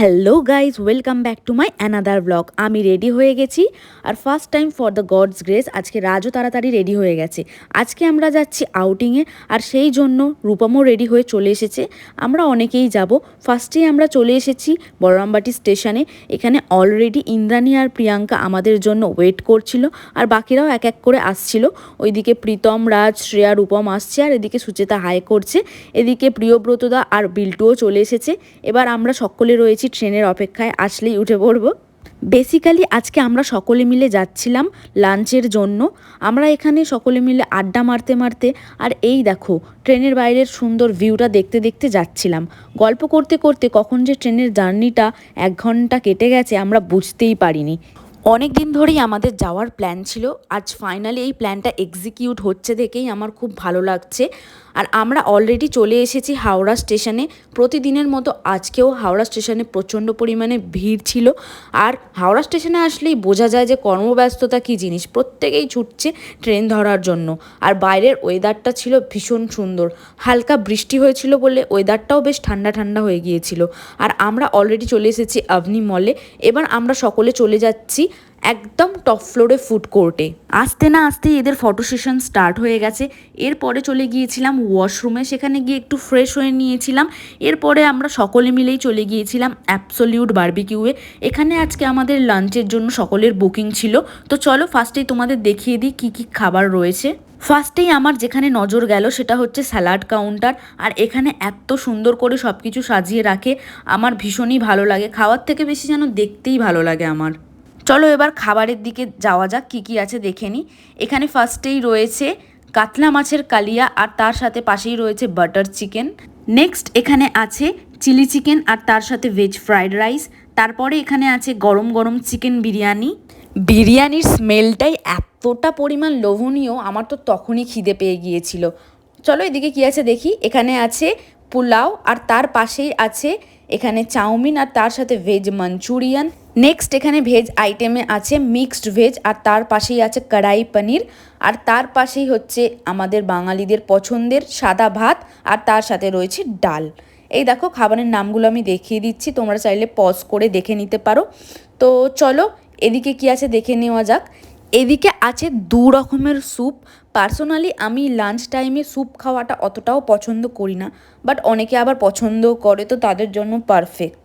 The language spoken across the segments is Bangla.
Hello guys welcome back to my another blog আমি রেডি হয়ে গেছি। আর first time for the God's grace আজকে রাজও তাড়াতাড়ি রেডি হয়ে গেছে। আজকে আমরা যাচ্ছি আউটিংয়ে আর সেই জন্য রূপমও রেডি হয়ে চলে এসেছে। আমরা অনেকেই যাব। ফার্স্টেই আমরা চলে এসেছি বড়রামবাটি স্টেশনে এখানে অলরেডি ইন্দ্রাণী আর প্রিয়াঙ্কা আমাদের জন্য ওয়েট করছিল। আর বাকিরাও এক এক করে আসছিল। ওইদিকে প্রীতম রাজ, শ্রেয়া, রূপম আসছে। আর এদিকে সুচেতা হাই করছে। এদিকে প্রিয়ব্রতদা আর বিল্টুও চলে এসেছে। এবার আমরা সকলে রয়েছি ট্রেনের অপেক্ষায় আসলেই উঠে পড়ব। বেসিক্যালি আজকে আমরা সকলে মিলে যাচ্ছিলাম লাঞ্চের জন্য। আমরা এখানে সকলে মিলে আড্ডা মারতে মারতে আর এই দেখো, ট্রেনের বাইরের সুন্দর ভিউটা দেখতে দেখতে যাচ্ছিলাম। গল্প করতে করতে কখন যে ট্রেনের জার্নিটা এক ঘণ্টা কেটে গেছে আমরা বুঝতেই পারিনি। অনেক দিন ধরেই আমাদের যাওয়ার প্ল্যান ছিল। আজ ফাইনালি এই প্ল্যানটা এক্সিকিউট হচ্ছে দেখেই আমার খুব ভালো লাগছে। আর আমরা অলরেডি চলে এসেছি হাওড়া স্টেশনে। প্রতিদিনের মতো আজকেও হাওড়া স্টেশনে প্রচণ্ড পরিমাণে ভিড় ছিল। আর হাওড়া স্টেশনে আসলেই বোঝা যায় যে কর্মব্যস্ততা কী জিনিস। প্রত্যেকেই ছুটছে ট্রেন ধরার জন্য। আর বাইরের ওয়েদারটা ছিল ভীষণ সুন্দর। হালকা বৃষ্টি হয়েছিল বলে ওয়েদারটাও বেশ ঠান্ডা ঠান্ডা হয়ে গিয়েছিল। আর আমরা অলরেডি চলে এসেছি আভনি মলে এবার আমরা সকলে চলে যাচ্ছি একদম টপ ফ্লোরে ফুড কোর্টে আসতে না আসতেই এদের ফটো সেশন স্টার্ট হয়ে গেছে। এরপরে চলে গিয়েছিলাম ওয়াশরুমে সেখানে গিয়ে একটু ফ্রেশ হয়ে নিয়েছিলাম। এরপরে আমরা সকলে মিলেই চলে গিয়েছিলাম অ্যাবসলিউট বার্বিকিউয়ে এখানে আজকে আমাদের লাঞ্চের জন্য সকলের বুকিং ছিল। তো চলো ফার্স্টেই তোমাদের দেখিয়ে দিই কী কী খাবার রয়েছে। ফার্স্টেই আমার যেখানে নজর গেল সেটা হচ্ছে স্যালাড কাউন্টার আর এখানে এত সুন্দর করে সব কিছু সাজিয়ে রাখে। আমার ভীষণই ভালো লাগে। খাওয়ার থেকে বেশি যেন দেখতেই ভালো লাগে আমার। চলো এবার খাবারের দিকে যাওয়া যাক, কী কী আছে দেখে নিই এখানে ফার্স্টেই রয়েছে কাতলা মাছের কালিয়া আর তার সাথে পাশেই রয়েছে বাটার চিকেন নেক্সট এখানে আছে চিলি চিকেন আর তার সাথে ভেজ ফ্রাইড রাইস তারপরে এখানে আছে গরম গরম চিকেন বিরিয়ানি। বিরিয়ানির স্মেলটাই এতটা পরিমাণ লোভনীয়, আমার তো তখনই খিদে পেয়ে গিয়েছিল। চলো এদিকে কী আছে দেখি। এখানে আছে পোলাও আর তার পাশেই আছে এখানে চাউমিন আর তার সাথে ভেজ মাঞ্চুরিয়ান নেক্সট এখানে ভেজ আইটেমে আছে মিক্সড ভেজ আর তার পাশেই আছে কড়াই পনির। আর তার পাশেই হচ্ছে আমাদের বাঙালিদের পছন্দের সাদা ভাত আর তার সাথে রয়েছে ডাল। এই দেখো খাবারের নামগুলো আমি দেখিয়ে দিচ্ছি, তোমরা চাইলে পজ করে দেখে নিতে পারো। তো চলো, এদিকে কি আছে দেখে নেওয়া যাক। এদিকে আছে দু রকমের স্যুপ পার্সোনালি আমি লাঞ্চ টাইমে স্যুপ খাওয়াটা অতটাও পছন্দ করি না বাট অনেকে আবার পছন্দ করে, তো তাদের জন্য পারফেক্ট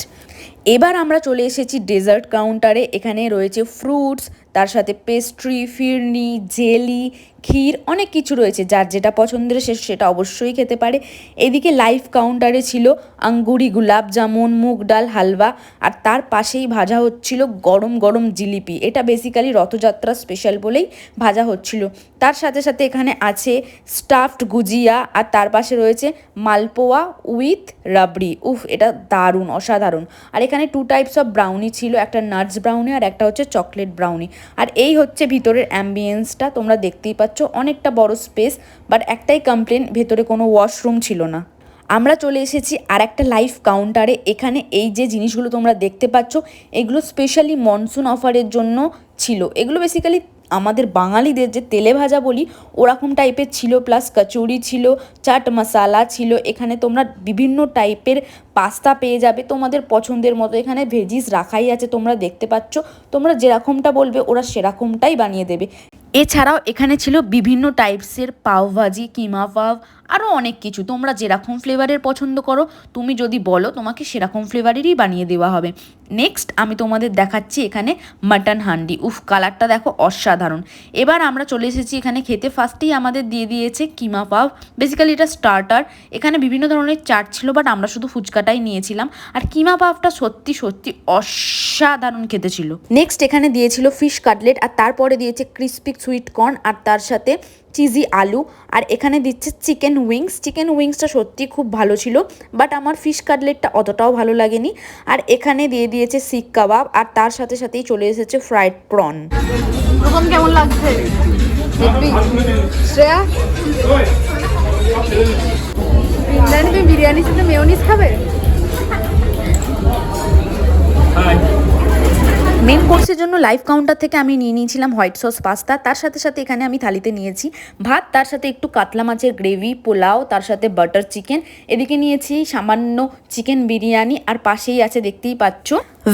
এবার আমরা চলে এসেছি ডেজার্ট কাউন্টারে। এখানে রয়েছে ফ্রুটস, তার সাথে পেস্ট্রি, ফিরনি, জেলি, ক্ষীর, অনেক কিছু রয়েছে। যার যেটা পছন্দের সে, সেটা অবশ্যই খেতে পারে। এদিকে লাইফ কাউন্টারে ছিল আঙ্গুরি গুলাব জামুন মুগ ডাল হালবা আর তার পাশেই ভাজা হচ্ছিল গরম গরম জিলিপি। এটা বেসিক্যালি রথযাত্রা স্পেশাল বলেই ভাজা হচ্ছিল। তার সাথে সাথে এখানে আছে স্টাফড গুজিয়া। আর তার পাশে রয়েছে মালপোয়া উইথ রাবড়ি। উফ, এটা দারুণ, অসাধারণ। আর এখানে টু টাইপস অফ ব্রাউনি ছিল, একটা নাটস ব্রাউনি আর একটা হচ্ছে চকলেট ব্রাউনি আর এই হচ্ছে ভিতরের অ্যাম্বিয়েন্সটা তোমরা দেখতেই পাচ্ছ, অনেকটা বড় স্পেস বাট একটাই কমপ্লেন ভেতরে কোনো ওয়াশরুম ছিল না। আমরা চলে এসেছি আর একটা লাইফ কাউন্টারে এখানে এই যে জিনিসগুলো তোমরা দেখতে পাচ্ছ, এগুলো স্পেশালি মনসুন অফারের জন্য ছিল। এগুলো বেসিক্যালি আমাদের বাঙালিদের যে তেলে ভাজা বলি, ওরকম টাইপের ছিল প্লাস কচুরি ছিল, চাট মশালা ছিল, এখানে তোমরা বিভিন্ন টাইপের পাস্তা পেয়ে যাবে তোমাদের পছন্দের মতো। এখানে ভেজিস রাখাই আছে, তোমরা দেখতে পাচ্ছ। তোমরা যেরকমটা বলবে, ওরা সেরকমটাই বানিয়ে দেবে। এছাড়াও এখানে ছিল বিভিন্ন টাইপসের পাওভাজি কিমা পাভ আরও অনেক কিছু। তোমরা যেরকম ফ্লেভারের পছন্দ করো, তুমি যদি বলো, তোমাকে সেরকম ফ্লেভারেরই বানিয়ে দেওয়া হবে। নেক্সট আমি তোমাদের দেখাচ্ছি এখানে মাটন হান্ডি। উফ কালারটা দেখো অসাধারণ। এবার আমরা চলে এসেছি এখানে খেতে। ফার্স্টেই আমাদের দিয়ে দিয়েছে কিমা পাভ বেসিক্যালি এটা স্টার্টার এখানে বিভিন্ন ধরনের চাট ছিল বাট আমরা শুধু ফুচকাটাই নিয়েছিলাম। আর কিমা পাভটা সত্যি সত্যি অসাধারণ খেতে ছিল নেক্সট এখানে দিয়েছিল ফিশ কাটলেট আর তারপরে দিয়েছে ক্রিস্পি সুইট কর্ন আর তার সাথে চিজি আলু আর এখানে দিচ্ছে চিকেন উইংস চিকেন উইংসটা সত্যি খুব ভালো ছিল বাট আমার ফিশ কাটলেটটা অতটাও ভালো লাগেনি। আর এখানে দিয়ে দিয়েছে শিক কাবাব আর তার সাথে সাথেই চলে এসেছে ফ্রাইড প্রন প্রথম কেমন লাগছে? শ্রেয়া? বিরিয়ানির সাথে মেয়োনিজ খাবে? মেন কোর্সের জন্য লাইফ কাউন্টার থেকে আমি নিয়ে নিয়েছিলাম হোয়াইট সস পাস্তা তার সাথে সাথে এখানে আমি থালিতে নিয়েছি ভাত, তার সাথে একটু কাতলা মাছের গ্রেভি পোলাও, তার সাথে বাটার চিকেন এদিকে নিয়েছি সামান্য চিকেন বিরিয়ানি। আর পাশেই আছে, দেখতেই পাচ্ছ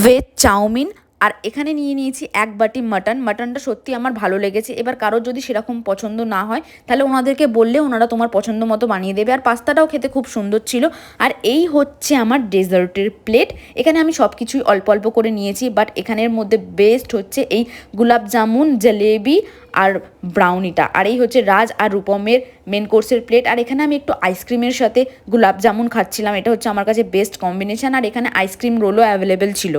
ভেজ চাউমিন। আর এখানে নিয়ে নিয়েছি এক বাটি মাটন। মাটনটা সত্যি আমার ভালো লেগেছে। এবার কারোর যদি সেরকম পছন্দ না হয়, তাহলে ওনাদেরকে বললে ওনারা তোমার পছন্দ মতো বানিয়ে দেবে। আর পাস্তাটাও খেতে খুব সুন্দর ছিল। আর এই হচ্ছে আমার ডেজার্টের প্লেট। এখানে আমি সব কিছুই অল্প অল্প করে নিয়েছি, বাট এখানের মধ্যে বেস্ট হচ্ছে এই গুলাব জামুন, জলেবি আর ব্রাউনিটা। আর এই হচ্ছে রাজ আর রূপমের মেন কোর্সের প্লেট। আর এখানে আমি একটু আইসক্রিমের সাথে গুলাব জামুন খাচ্ছিলাম। এটা হচ্ছে আমার কাছে বেস্ট কম্বিনেশন আর এখানে আইসক্রিম রোলও অ্যাভেলেবেল ছিল।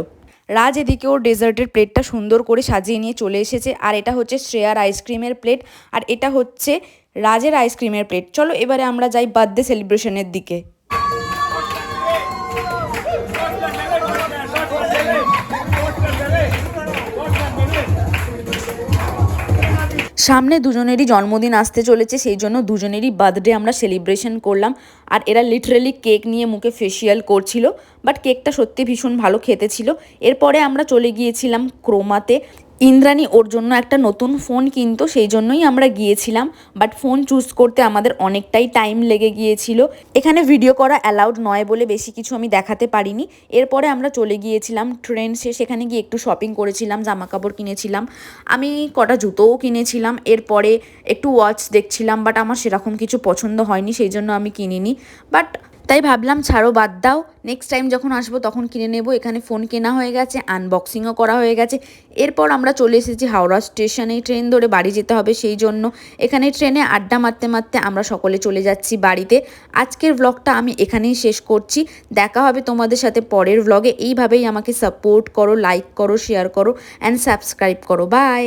রাজ এদিকে ওর ডেজার্টের প্লেটটা সুন্দর করে সাজিয়ে নিয়ে চলে এসেছে। আর এটা হচ্ছে শ্রেয়ার আইসক্রিমের প্লেট আর এটা হচ্ছে রাজের আইসক্রিমের প্লেট চলো এবারে আমরা যাই বার্থডে সেলিব্রেশনের দিকে। সামনে দুজনেরই জন্মদিন আসতে চলেছে, সেই জন্য দুজনেরই বার্থডে আমরা সেলিব্রেশন করলাম। আর এরা লিটারেলি কেক নিয়ে মুখে ফেসিয়াল করছিল বাট কেকটা সত্যি ভীষণ ভালো খেতে ছিল। এরপরে আমরা চলে গিয়েছিলাম ক্রোমাতে। ইন্দ্রাণী ওর জন্য একটা নতুন ফোন কিনতো সেই জন্যই আমরা গিয়েছিলাম বাট ফোন চুজ করতে আমাদের অনেকটাই টাইম লেগে গিয়েছিল। এখানে ভিডিও করা অ্যালাউড নয় বলে বেশি কিছু আমি দেখাতে পারিনি। এরপরে আমরা চলে গিয়েছিলাম ট্রেন ট্রেন্ডসে সেখানে গিয়ে একটু শপিং করেছিলাম জামা কাপড় কিনেছিলাম। আমি কটা জুতোও কিনেছিলাম, এরপরে একটু ওয়াচ দেখছিলাম বাট আমার সেরকম কিছু পছন্দ হয়নি, সেই জন্য আমি কিনিনি। বাট তাই ভাবলাম, ছাড়ো, বাদ দাও। নেক্সট টাইম যখন আসব তখন কিনে নেব। এখানে ফোন কেনা হয়ে গেছে আনবক্সিংও করা হয়ে গেছে। এরপর আমরা চলে এসেছি হাওড়া স্টেশনে ট্রেন ধরে বাড়ি যেতে হবে সেই জন্য। এখানে ট্রেনে আড্ডা মারতে মারতে আমরা সকলে চলে যাচ্ছি বাড়িতে। আজকের ব্লগটা আমি এখানেই শেষ করছি। দেখা হবে তোমাদের সাথে পরের ব্লগে এইভাবেই আমাকে সাপোর্ট করো লাইক করো শেয়ার করো অ্যান্ড সাবস্ক্রাইব করো। বাই